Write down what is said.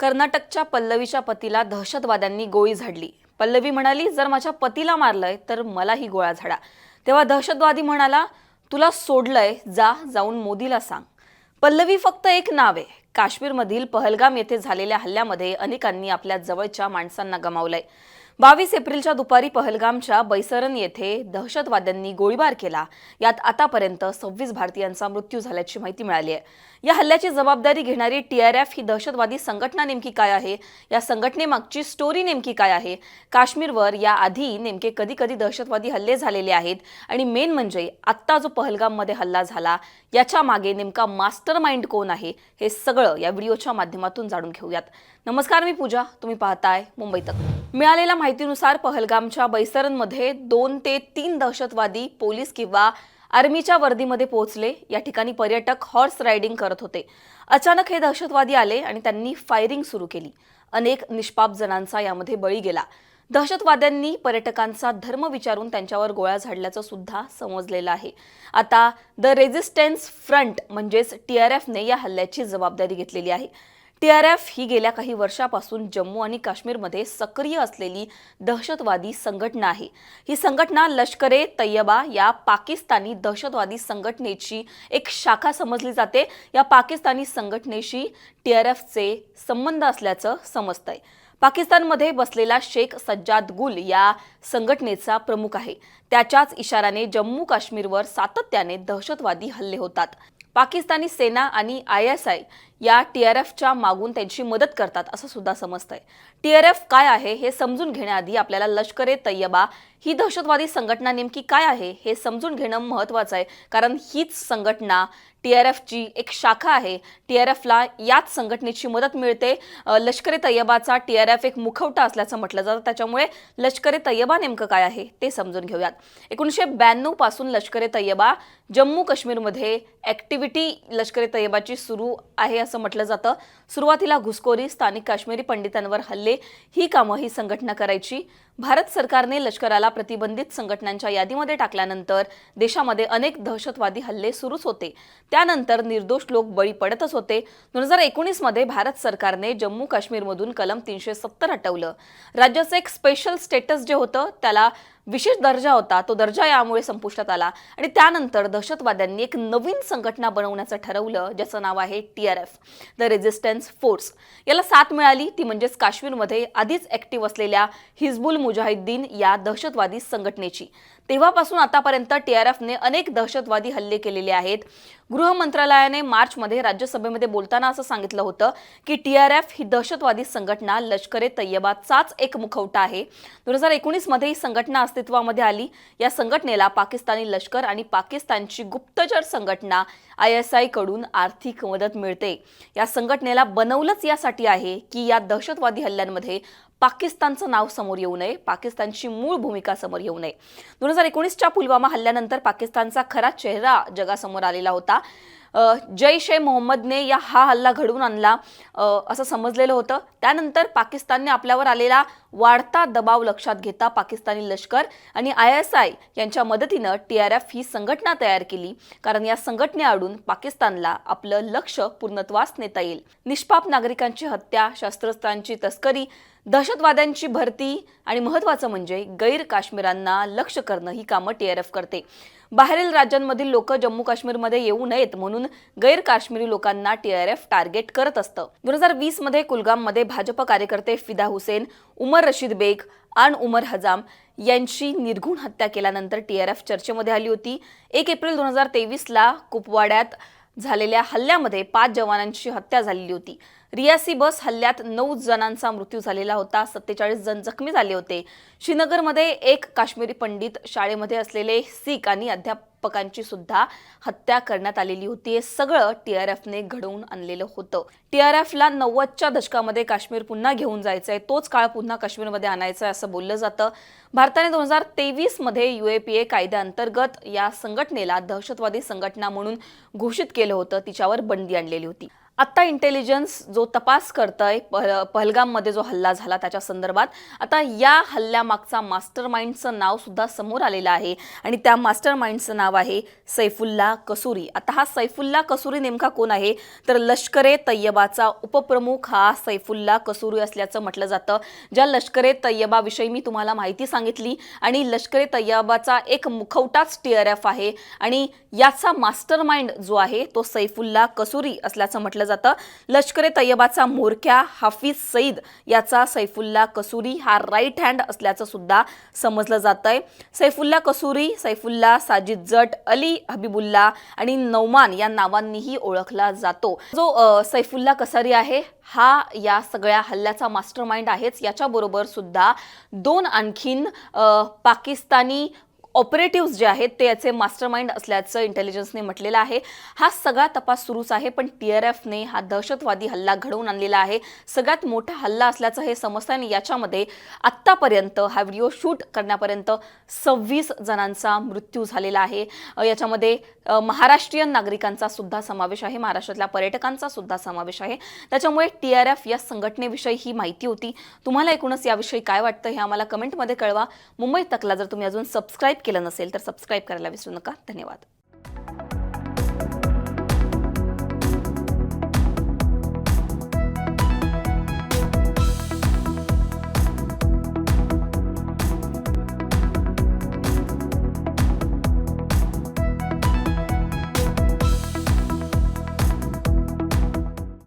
कर्नाटकच्या पल्लवीच्या पतीला दहशतवाद्यांनी गोळी झाडली. पल्लवी म्हणाली जर माझ्या पतीला मारलंय तर मलाही गोळ्या झाडा. तेव्हा दहशतवादी म्हणाला तुला सोडलंय जा जाऊन मोदीला सांग. पल्लवी फक्त एक नाव आहे काश्मीरमधील पहलगाम येथे झालेल्या हल्ल्यामध्ये अनेकांनी आपल्या जवळच्या माणसांना गमावलंय. बावीस एप्रिलच्या दुपारी पहलगामच्या बैसरन येथे दहशतवाद्यांनी गोळीबार केला. यात आतापर्यंत सव्वीस भारतीयांचा मृत्यू झाल्याची माहिती मिळाली आहे. या हल्ल्याची जबाबदारी घेणारी टीआरएफ ही दहशतवादी संघटना नेमकी काय आहे? या संघटनेमागची स्टोरी नेमकी काय आहे? काश्मीरवर या आधी नेमके कधी कधी दहशतवादी हल्ले झालेले आहेत? आणि मेन म्हणजे आत्ता जो पहलगाममध्ये हल्ला झाला याच्या मागे नेमका मास्टर माइंड कोण आहे? हे सगळं या व्हिडिओच्या माध्यमातून जाणून घेऊयात. नमस्कार मी पूजा. तुम्ही पाहताय मुंबईत मिळालेला माहितीनुसार पहलगामच्या बैसरनमध्ये दोन ते तीन दहशतवादी पोलीस किंवा आर्मीच्या वर्दीमध्ये पोहोचले. या ठिकाणी पर्यटक हॉर्स रायडिंग करत होते. अचानक हे दहशतवादी आले आणि त्यांनी फायरिंग सुरू केली. अनेक निष्पाप जणांचा यामध्ये बळी गेला. दहशतवाद्यांनी पर्यटकांचा धर्म विचारून त्यांच्यावर गोळ्या झाडल्याचं सुद्धा समजलेलं आहे. आता द रेझिस्टन्स फ्रंट म्हणजेच टी आर एफने या हल्ल्याची जबाबदारी घेतलेली आहे. टीआरएफ ही गेल्या काही वर्षापासून जम्मू आणि काश्मीरमध्ये सक्रिय असलेली दहशतवादी संघटना आहे. ही संघटना लष्करे तय्यबा या पाकिस्तानी दहशतवादी संघटनेची एक शाखा समजली जाते. या पाकिस्तानी संघटनेशी टीआरएफचे संबंध असल्याचं समजतंय. पाकिस्तानमध्ये बसलेला शेख सज्जाद गुल या संघटनेचा प्रमुख आहे. त्याच्याच इशाराने जम्मू काश्मीरवर सातत्याने दहशतवादी हल्ले होतात. पाकिस्तानी सेना आणि आय एस आय या टीआरएफच्या मागून त्यांची मदत करतात असं सुद्धा समजतंय. टीआरएफ काय आहे हे समजून घेण्याआधी आपल्याला लष्कर ए तय्यबा ही दहशतवादी संघटना नेमकी काय आहे हे समजून घेणं महत्त्वाचं आहे. कारण हीच संघटना टीआरएफची एक शाखा आहे. टीआरएफला याच संघटनेची मदत मिळते. लष्कर ए तय्यबाचा टीआरएफ एक मुखवटा असल्याचं म्हटलं जातं. त्याच्यामुळे लष्कर ए तय्यबा नेमकं काय आहे ते समजून घेऊयात. एकोणीसशे ब्याण्णवपासून लष्कर ए तय्यबा जम्मू काश्मीरमध्ये ॲक्टिव्हिटी लष्कर ए तय्यबाची सुरू आहे असं म्हटलं जातं. सुरुवातीला घुसखोरी स्थानिक काश्मीरी पंडितांवर हल्ले ही कामं ही संघटना करायची. भारत सरकारने लष्कराला प्रतिबंधित संघटनांच्या यादीमध्ये टाकल्यानंतर देशामध्ये अनेक दहशतवादी हल्ले सुरूच होते. त्यानंतर निर्दोष लोक बळी पडतच होते. दोन हजार एकोणीसमध्ये भारत सरकारने जम्मू काश्मीरमधून कलम तीनशे सत्तर हटवलं. राज्याचं एक स्पेशल स्टेटस जे होतं त्याला विशेष दर्जा होता. तो दर्जा यामुळे संपुष्टात आला. आणि त्यानंतर दहशतवाद्यांनी एक नवीन संघटना बनवण्याचं ठरवलं ज्याचं नाव आहे T R F the resistance force याला साथ मिळाली. ती म्हणजेच काश्मीरमध्ये आधीच ॲक्टिव्ह असलेल्या हिजबुल मुजाहिद्दीन या दहशतवादी संघटनेची. तेव्हापासून आतापर्यंत टी आर एफने अनेक दहशतवादी हल्ले केलेले आहेत. गृह मंत्रालयाने मार्चमध्ये राज्यसभेमध्ये बोलताना असं सांगितलं होतं की टी आर एफ ही दहशतवादी संघटना लष्करे तय्यबाचाच एक मुखवटा आहे. दोन हजार एकोणीसमध्ये ही संघटना अस्तित्वामध्ये आली. या संघटनेला पाकिस्तानी लष्कर आणि पाकिस्तानची गुप्तचर संघटना आय एस आयकडून आर्थिक मदत मिळते. या संघटनेला बनवलंच यासाठी आहे की या दहशतवादी हल्ल्यांमध्ये पाकिस्तानचं नाव समोर येऊ नये पाकिस्तानची मूळ भूमिका समोर येऊ नये. दोन हजार एकोणीसच्या पुलवामा हल्ल्यानंतर पाकिस्तानचा खरा चेहरा जगासमोर आलेला होता. जैश ए मोहम्मदने या हा हल्ला घडवून आणला असं समजलेलं होतं. त्यानंतर पाकिस्तानने आपल्यावर आलेला वाढता दबाव लक्षात घेता पाकिस्तानी लष्कर आणि आय एस आय यांच्या मदतीनं टी आर एफ ही संघटना तयार केली कारण या संघटनेआडून पाकिस्तानला आपलं लक्ष पूर्णत्वास नेता येईल. निष्पाप नागरिकांची हत्या शस्त्रास्त्रांची तस्करी दहशतवाद्यांची भरती आणि महत्त्वाचं म्हणजे गैर काश्मीरांना लक्ष करणं ही कामं टीआरएफ करते. बाहेरील राज्यांमधील लोक जम्मू काश्मीरमध्ये येऊ नयेत म्हणून गैर काश्मीरी लोकांना टीआरएफ टार्गेट करत असतं. दोन हजार वीसमध्ये कुलगाममध्ये भाजप कार्यकर्ते फिदा हुसेन उमर रशीद बेग आण उमर हजाम यांची निर्घुण हत्या केल्यानंतर टीआरएफ चर्चेमध्ये आली होती. एक एप्रिल दोन हजार तेवीसला कुपवाड्यात झालेल्या हल्ल्यामध्ये पाच जवानांची हत्या झालेली होती. रियासी बस हल्ल्यात नऊ जणांचा मृत्यू झालेला होता. सत्तेचाळीस जण जखमी झाले होते. श्रीनगरमध्ये एक काश्मीरी पंडित शाळेमध्ये असलेले सीख आणि अध्यापकांची सुद्धा हत्या करण्यात आलेली होती. हे सगळं टी आर एफने घडवून आणलेलं होतं. टी आर एफला नव्वदच्या दशकामध्ये काश्मीर पुन्हा घेऊन जायचं आहे तोच काळ पुन्हा काश्मीरमध्ये आणायचा आहे असं बोललं जातं. भारताने दोन हजार तेवीसमध्ये युएपीए कायद्याअंतर्गत या संघटनेला दहशतवादी संघटना म्हणून घोषित केलं होतं. तिच्यावर बंदी आणलेली होती. आत्ता इंटेलिजन्स जो तपास करतय पह पहलगाममध्ये जो हल्ला झाला त्याच्या संदर्भात आता या हल्ल्यामागचा मास्टर माइंडचं नावसुद्धा समोर आलेलं आहे. आणि त्या मास्टर माइंडचं नाव आहे सैफुल्ला कसुरी. आता हा सैफुल्ला कसुरी नेमका कोण आहे? तर लष्करे तय्यबाचा उपप्रमुख हा सैफुल्ला कसुरी असल्याचं म्हटलं जातं ज्या लष्करे तय्यबाविषयी मी तुम्हाला माहिती सांगितली. आणि लष्करे तय्यबाचा एक मुखवटाच टी आर एफ आहे. आणि याचा मास्टर माइंड जो आहे तो सैफुल्ला कसुरी असल्याचं म्हटलं जातं. लष्कर ए तय्यबाचा मोरक्या हाफिज सईद याचा सैफुल्ला कसुरी हा राईट हँड असल्याचं सुद्धा समजलं जातंय. सैफुल्ला कसुरी सैफुल्ला साजिद जट अली हबीबुल्ला आणि नौमान या नावांनीही ओळखला जातो. जो सैफुल्ला कसारी आहे हा या सगळ्या हल्ल्याचा मास्टर माइंड आहेच. याच्याबरोबर सुद्धा दोन आणखीन पाकिस्तानी ऑपरेटिव्ह जे आहेत ते याचे मास्टर माइंड असल्याचं इंटेलिजन्सने म्हटलेलं आहे. हा सगळा तपास सुरूच आहे पण टी आर एफने हा दहशतवादी हल्ला घडवून आणलेला आहे. सगळ्यात मोठा हल्ला असल्याचं हे समजतं आणि याच्यामध्ये आत्तापर्यंत हा व्हिडिओ शूट करण्यापर्यंत सव्वीस जणांचा मृत्यू झालेला आहे. याच्यामध्ये महाराष्ट्रीयन नागरिकांचा सुद्धा समावेश आहे महाराष्ट्रातल्या पर्यटकांचा सुद्धा समावेश आहे. त्याच्यामुळे टी आर एफ या संघटनेविषयी ही माहिती होती. तुम्हाला एकूणच याविषयी काय वाटतं हे आम्हाला कमेंटमध्ये कळवा. मुंबई तकला जर तुम्ही अजून सबस्क्राईब केलं नसेल तर सबस्क्राईब करायला विसरू नका. धन्यवाद.